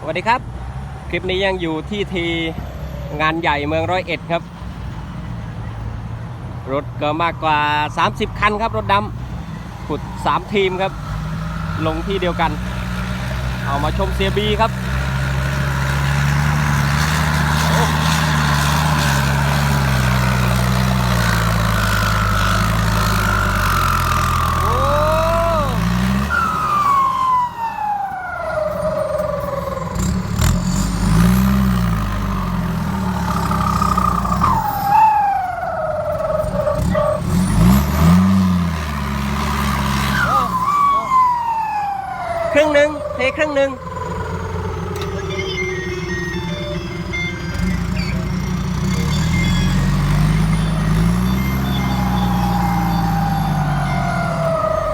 สวัสดีครับ คลิปนี้ยังอยู่ที่ทีงานใหญ่เมืองร้อยเอ็ดครับ รถก็มากกว่า 30 คันครับ รถดำขุด 3 ทีมครับ ลงที่เดียวกัน เอามาชมเซียบีครับ โอ้ ครึ่งหนึ่งเทครึ่ง หนึ่ง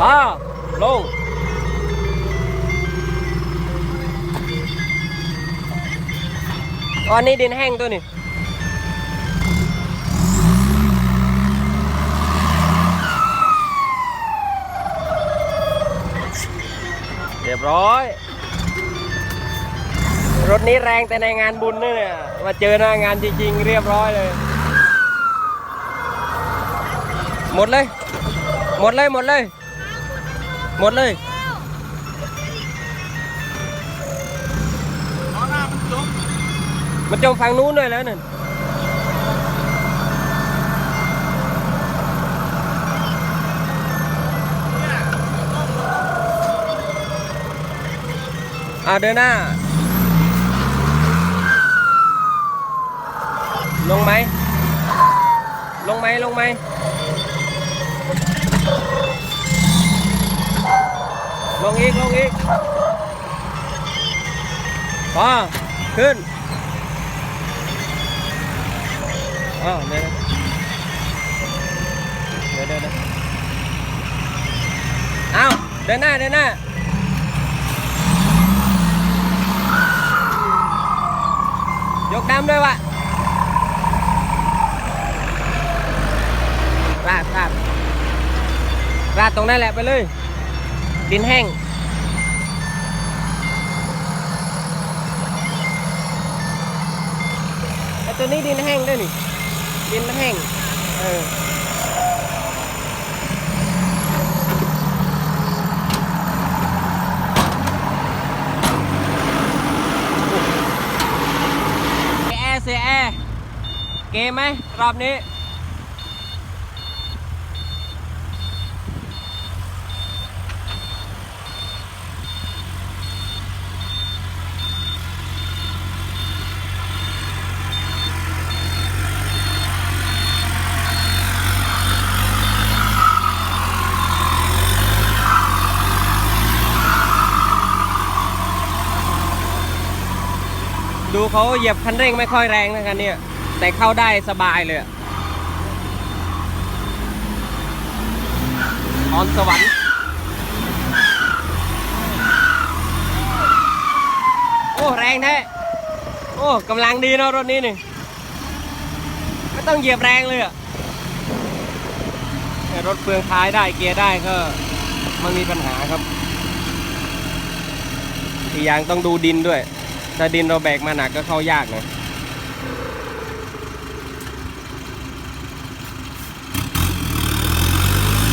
ป้าลงตอนนี้ดินแห้งตัวนี้เรียบร้อย รถนี้แรงแต่ในงานบุญนี่เนี่ยมาเจอหน้างานจริงๆ เรียบร้อยเลย หมดเลย หมดเลยหมดเลย หมดเลยมันจมฝั่งนู้นด้วยแล้วนั่นอ่าเดินหน้า ลงไหม ลงไหม ลงไหม ลงอีก ลงอีกพอขึ้นอ้าวเดี๋ยวนเดี๋ยวเดี๋ยวเดี๋ยวอ้าวเดินหน้า เดินหน้ายกน้ำด้วยวะราดราด ราดตรงนั้นแหละไปเลย ดินแห้ง ไอตัวนี้ดินแห้งด้วยนี่ ดินแห้ง เออเสียแอร์เอเกมไหมรอบนี้ ดูเขาเหยียบคันเร่งไม่ค่อยแรงนะคันเนี้ยแต่เข้าได้สบายเลยอะอนสวรรค์โอ้แรงแท้โอ้กำลังดีเนาะรถนี้นี่ไม่ต้องเหยียบแรงเลยอะรถเฟืองท้ายได้เกียร์ได้ก็ไมันมีปัญหาครับอีกอย่างต้องดูดินด้วย ถ้าดินเราแบกมาหนักก็เข้ายากนะ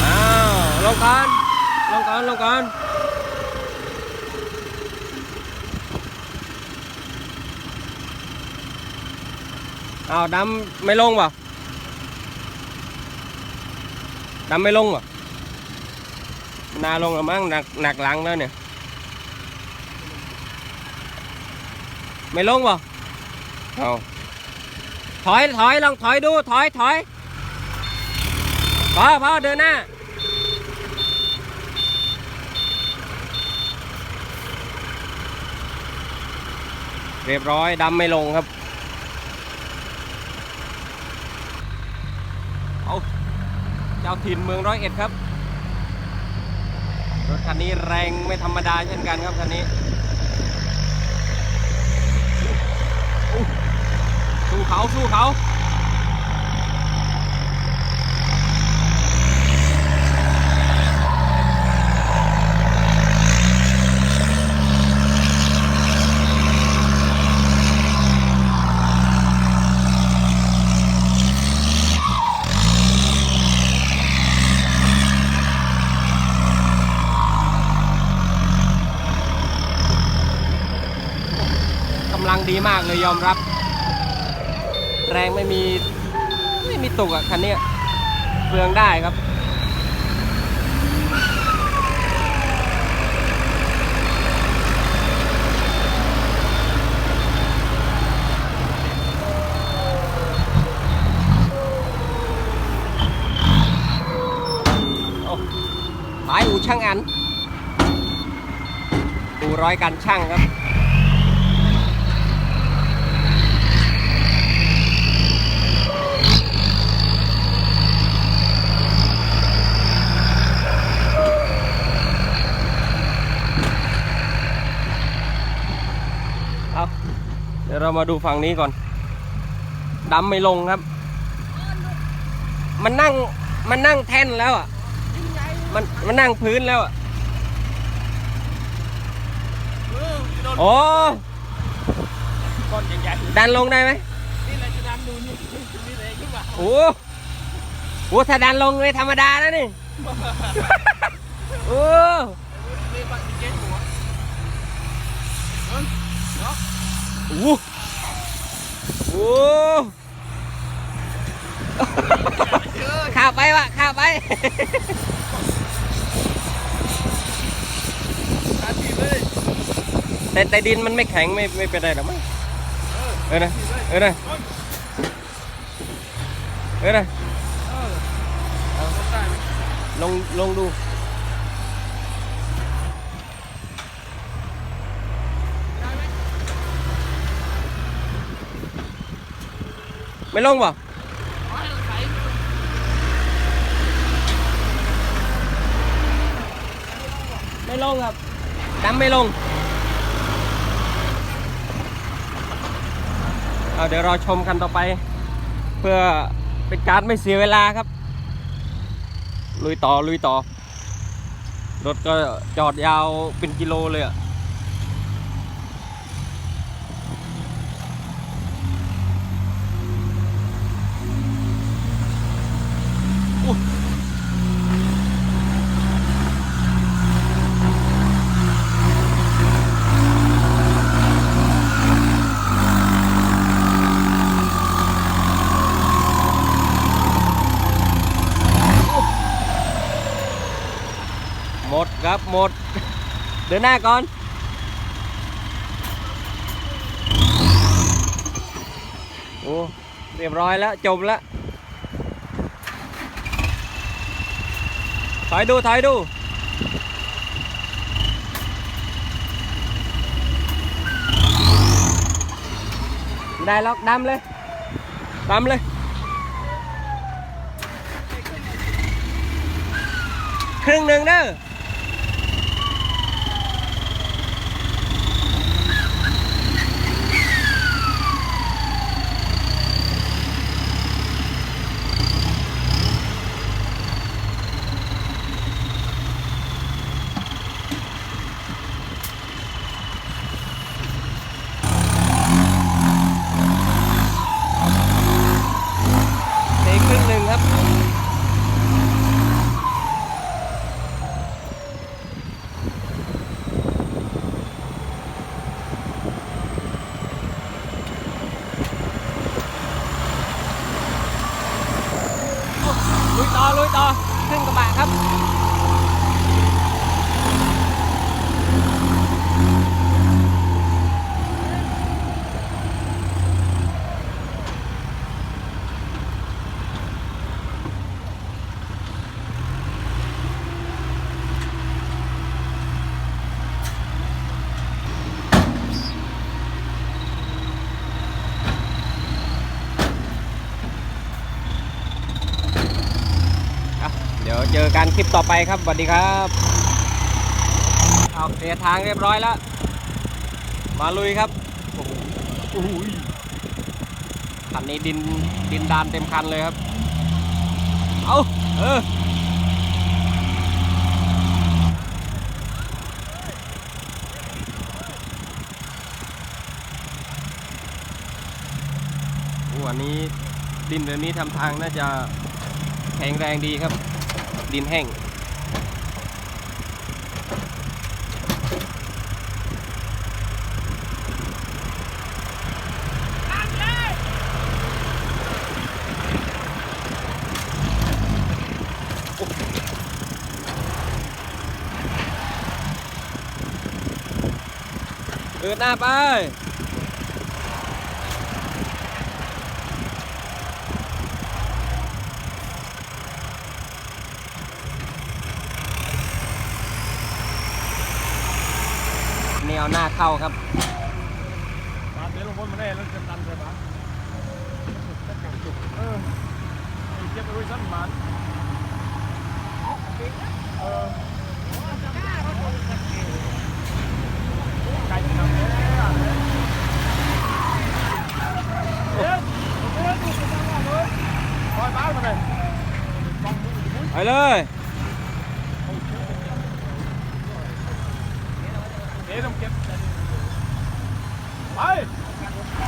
อ้าวลงก่อนลงก่อนลงก่อนอ้าวดำไม่ลงวะดำไม่ลงวะนาลงแล้วมั้งหนักหนักหลังแล้วเนี่ย ไม่ลงบ่เอาถอยถอยลองถอยดูถอยถอยพอพอเดินหน้าเรียบร้อยดำไม่ลงครับเอาเจ้าถิ่นเมืองร้อยเอ็ดครับ รถคันนี้แรงไม่ธรรมดาเช่นกันครับคันนี้ สู้เขาสู้เขาำลังดีมากเลยยอมรับ รงไม่มีไม่มีตกอะคันนี้เปลืองได้ครับโอ้ขายอู่ช่างอันอู่ร้อยกันช่างครับ เรามาดูฝั่งนี้ก่อนดำไม่ลงครับ มันนั่งมันนั่งแท่นแล้วอะ มันมันนั่งพื้นแล้วอะโอ้ก้อนใหญ่ดันลงได้ไหมนี่แหละจะดันดูนี่นี่เลยขึ้นมาโอ้โหถ้าดันลงไม่ธรรมดาแล้วนี่โอ้นี่ปัดเจ๊หัวเอิ้นเนาะ โหโอ้ข้าวไปวะข้าวไป ขาทีเลย แต่ดินมันไม่แข็งไม่ไม่เป็นไรหรอกมั้งเออนะเออนะเออนะเออเอาเข้าได้ไหมลงลงดูไม่ลงเปล่าเอาให้เราใส่ไม่ลงครับดำไม่ลง เอาเดี๋ยวรอชมกันต่อไป เพื่อเป็นการไม่เสียเวลาครับ ลุยต่อลุยต่อ รถก็จอดยาวเป็นกิโลเลยอะ ครับหมด เดินหน้าก่อนโอ้เรียบร้อยแล้วจบแล้วถอยดูถอยดูไม่ได้ล็อกดำเลยดำเลยครึ่งหนึ่งเด้อ เทครึ่งหนึ่งครับ ลุย ต่อลุยต่อขึ้นกระบะครับ เดี๋ยวเจอกันคลิปต่อไปครับสวัสดีครับเอาเคลียร์ทางเรียบร้อยแล้ว มาลุยครับโอ้โหอุ้ยคันนี้ดินดินดานเต็มคันเลยครับ เอาเออโอ้อันนี้ดินแบบนี้ทำทางน่าจะแข็งแรงดีครับ ดินแห้ง เดินหน้าไป นี่เอาหน้าเข้าครับมาเดี๋ยวลงบนมาแน่แล้วจะตันเลยปะเออไอ้เจ็บไปด้วยสั้นมันเออไก่ทำเนี่ยเดี๋ยวเดี๋ยวดูสิจังหวะเลยคอยบ้านมาเลยกองมือมุ้ยไปเลย เดี๋ยวต้องเก็บไป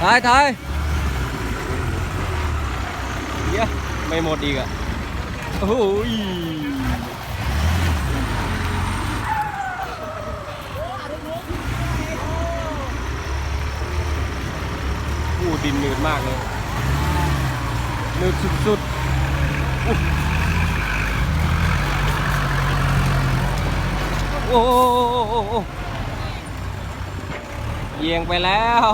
ถ่ายถ่ายเหี้ยไม่หมดอีกอะโอ้ยโอ้ดินหนืดมากเลยหนืดสุดๆโอ้โอ้ เยียงไปแล้ว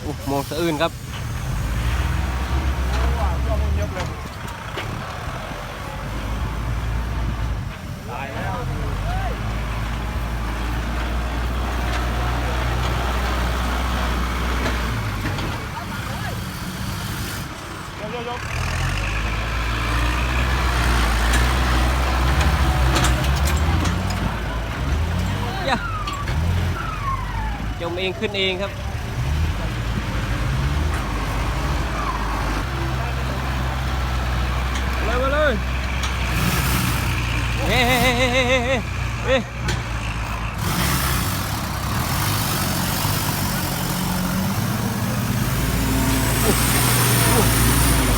โอ้มองสะอื่นครับ ว่าก็มึงเยอะเลยตายแล้ว ยกยะจมเองขึ้นเองครับเลยมาเลยเฮ้เฮ้เฮ้เฮ้เฮ้เฮ้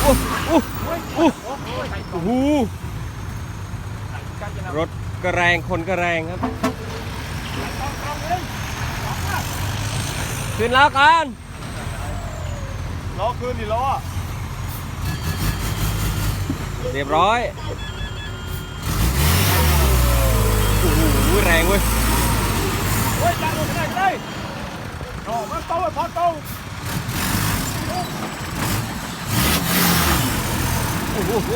เฮ้ โอ้โอ้โอ้โอ้โหใส่กล่โอ้องโหกันจะนำรถก็แรงคนก็แรงครับกล่องกล่องเลยขึ้นแล้วกันล้อคืนดิล้อเรียบร้อยโอ้โหแรงเว้ยเฮ้ยจังเลยได้ได้โอ้มันโตพอโต โอ้โห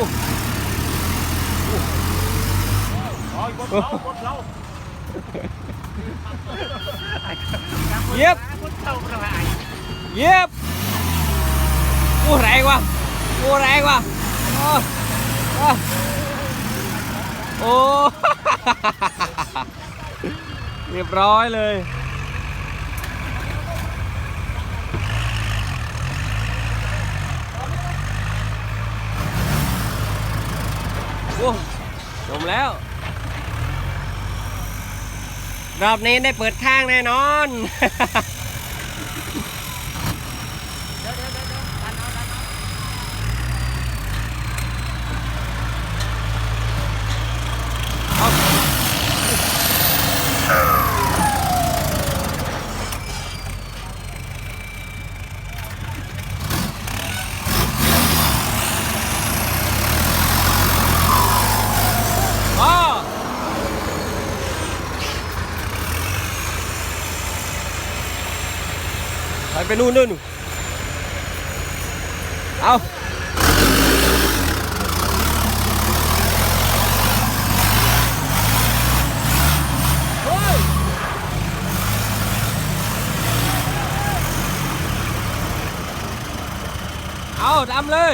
อ๋อกดเรากดเราเย็บกดเรากระไร เย็บโอ้แรงว่ะโอ้แรงว่ะโอ้โอ้โอ้ เรียบร้อยเลย โอ้จมแล้ว รอบนี้ได้เปิดข้างแน่นอน ไปนู่นนู่นเอาเฮ้ยเอาดำเลย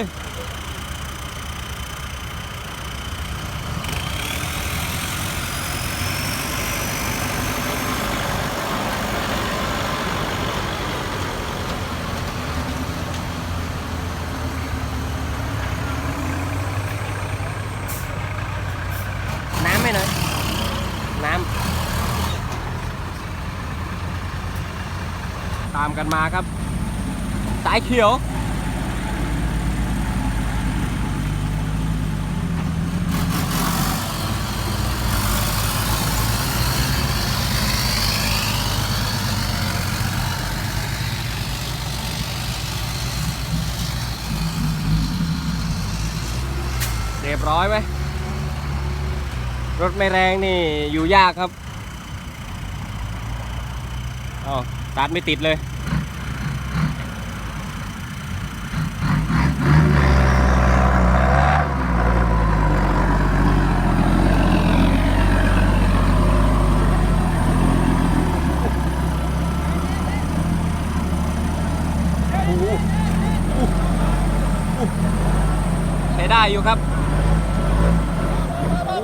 กันมาครับ สายเขียว เรียบร้อยไหมรถไม่แรงนี่อยู่ยากครับอ๋อตัดไม่ติดเลย ใช้ได้อยู่ครับโอ้